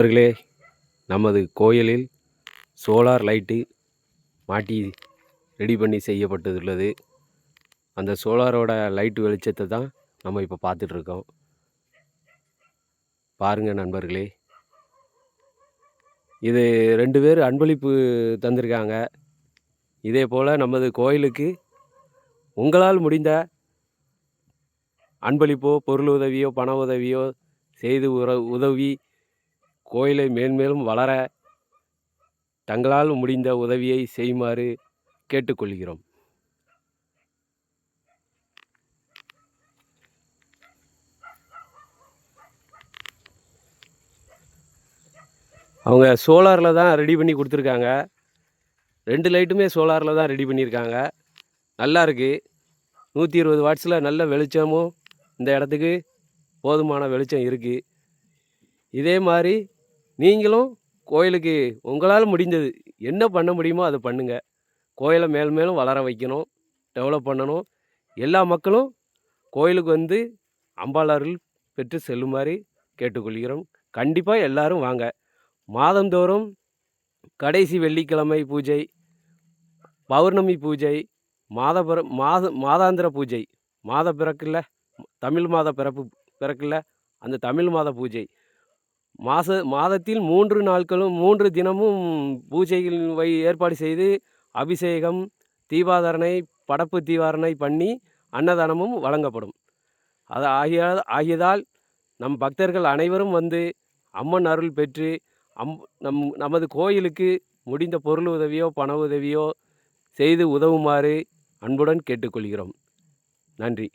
நண்பர்களே நமது கோயிலில் சோலார் லைட்டு மாட்டி ரெடி பண்ணி செய்யப்பட்டுள்ளது. அந்த சோலாரோட லைட்டு வெளிச்சத்தை தான் நம்ம இப்போ பார்த்துட்ருக்கோம். பாருங்கள் நண்பர்களே. இது ரெண்டு பேர் அன்பளிப்பு தந்திருக்காங்க. இதே போல் நமது கோயிலுக்கு உங்களால் முடிந்த அன்பளிப்போ பொருள் உதவியோ பண உதவியோ செய்து உற உதவி கோயிலை மேன்மேலும் வளர தங்களால் முடிந்த உதவியை செய்யுமாறு கேட்டுக்கொள்கிறோம். அவங்க சோலாரில் தான் ரெடி பண்ணி கொடுத்துருக்காங்க. ரெண்டு லைட்டுமே சோலாரில் தான் ரெடி பண்ணியிருக்காங்க. நல்லா இருக்குது நூற்றி இருபது வாட்ஸில் நல்ல வெளிச்சமும் இந்த இடத்துக்கு போதுமான வெளிச்சம் இருக்குது இதே மாதிரி நீங்களும் கோயிலுக்கு உங்களால் முடிந்தது என்ன பண்ண முடியுமோ அதை பண்ணுங்கள் கோயிலை மேல் மேலும் வளர வைக்கணும் டெவலப் பண்ணணும். எல்லா மக்களும் கோயிலுக்கு வந்து அம்பாள் அருள் பெற்று செல்லுமாறு கேட்டுக்கொள்கிறோம். கண்டிப்பாக எல்லாரும் வாங்க. மாதந்தோறும் கடைசி வெள்ளிக்கிழமை பூஜை பௌர்ணமி பூஜை மாதபிற மாத மாதாந்திர பூஜை மாத பிறக்குல்ல தமிழ் மாத பிறப்பு பிறக்குல்ல அந்த தமிழ் மாத பூஜை. மாத மாதத்தில் மூன்று நாட்களும் மூன்று தினமும் பூஜைகள் வை ஏற்பாடு செய்து அபிஷேகம் தீபாதரணை படப்பு தீபாரணை பண்ணி அன்னதானமும் வழங்கப்படும். அது ஆகிய ஆகியதால் நம் பக்தர்கள் அனைவரும் வந்து அம்மன் அருள் பெற்று அம் நம் நமது கோயிலுக்கு முடிந்த பொருள் உதவியோ பண உதவியோ செய்து உதவுமாறு அன்புடன் கேட்டுக்கொள்கிறோம். நன்றி.